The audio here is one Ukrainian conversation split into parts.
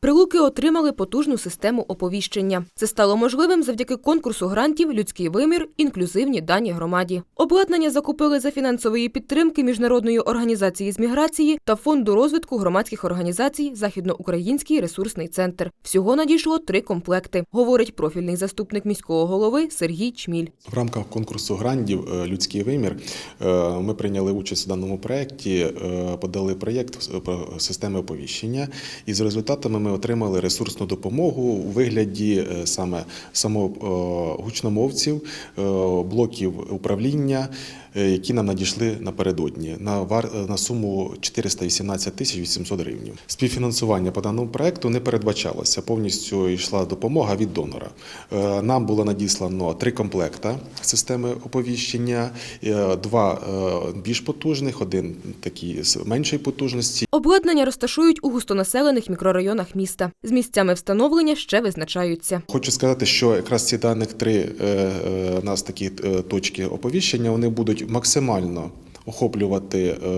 Прилуки отримали потужну систему оповіщення. Це стало можливим завдяки конкурсу грантів Людський вимір, інклюзивні дані громаді. Обладнання закупили за фінансової підтримки міжнародної організації з міграції та фонду розвитку громадських організацій Західноукраїнський ресурсний центр. Всього надійшло три комплекти, говорить профільний заступник міського голови Сергій Чміль. В рамках конкурсу грантів е, Людський вимір е, ми прийняли участь у даному проєкті, е, подали проєкт про системи оповіщення, і з результатами ми отримали ресурсну допомогу у вигляді е, саме самогучномовців, е, блоків управління, е, які нам надійшли напередодні на вар на суму 418 тисяч 800 гривень. Співфінансування по даному проекту не передбачалося. Повністю йшла допомога від донора. Е, Нам було надіслано три комплекта системи оповіщення, е, два е, більш потужних, один такий з меншої потужності. Обладнання розташують у густонаселених мікрорайонах міста. З місцями встановлення ще визначаються. Хочу сказати, що якраз ці даних три е, е, у нас такі е, точки оповіщення вони будуть максимально. Охоплювати е,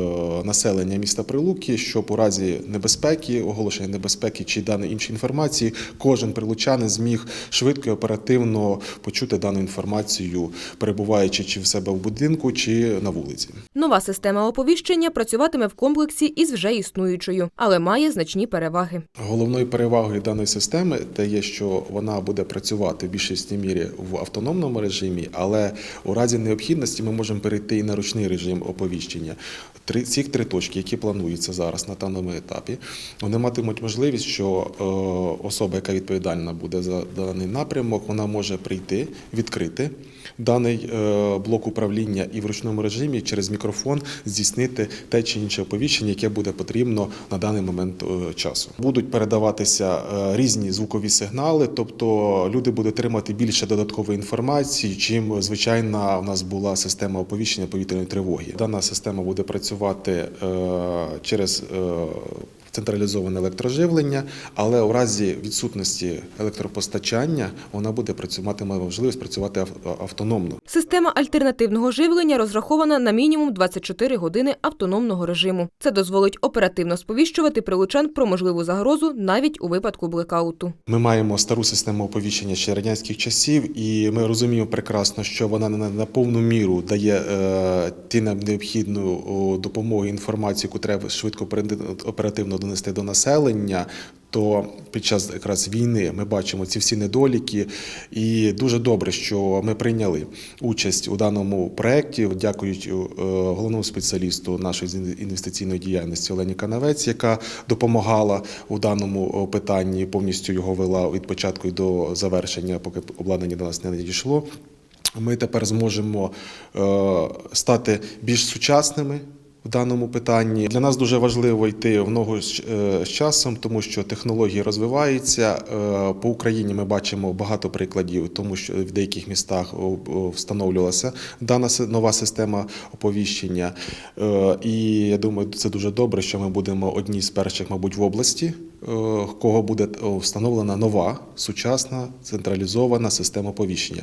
населення міста Прилуки, щоб у разі небезпеки, оголошення небезпеки чи даної іншої інформації, кожен прилучанин зміг швидко і оперативно почути дану інформацію, перебуваючи чи в себе в будинку, чи на вулиці. Нова система оповіщення працюватиме в комплексі із вже існуючою, але має значні переваги. Головною перевагою даної системи те є, що вона буде працювати в більшості мірі в автономному режимі, але у разі необхідності ми можемо перейти і на ручний режим оповіщення. Три ці три точки, які плануються зараз на даному етапі, вони матимуть можливість, що е, особа, яка відповідальна буде за даний напрямок, вона може прийти, відкрити даний е, блок управління і в ручному режимі через мікрофон здійснити те чи інше оповіщення, яке буде потрібно на даний момент е, часу. Будуть передаватися різні звукові сигнали, тобто люди будуть отримати більше додаткової інформації, чим звичайна у нас була система оповіщення повітряної тривоги. Дана система буде працювати е, через е, централізоване електроживлення, але у разі відсутності електропостачання вона буде працювати, має можливість працювати ав- автономно. Система альтернативного живлення розрахована на мінімум 24 години автономного режиму. Це дозволить оперативно сповіщувати прилучан про можливу загрозу навіть у випадку блекауту. Ми маємо стару систему оповіщення ще радянських часів, і ми розуміємо прекрасно, що вона на, повну міру дає е, ті нам необхідну допомогу інформацію, яку треба швидко оперативно донести до населення. То під час якраз війни ми бачимо ці всі недоліки, і дуже добре, що ми прийняли участь у даному проєкті, дякуючи е, головному спеціалісту нашої інвестиційної діяльності Олені Канавець, яка допомагала у даному е, питанні, повністю його вела від початку і до завершення, поки обладнання до нас не надійшло. Ми тепер зможемо е, стати більш сучасними. Даному питанні для нас дуже важливо йти в ногу з е, часом, тому що технології розвиваються. Е, По Україні ми бачимо багато прикладів, тому що в деяких містах встановлювалася дана нова система оповіщення. Е, І я думаю, це дуже добре, що ми будемо одні з перших, мабуть, в області, кого буде встановлена нова сучасна централізована система оповіщення.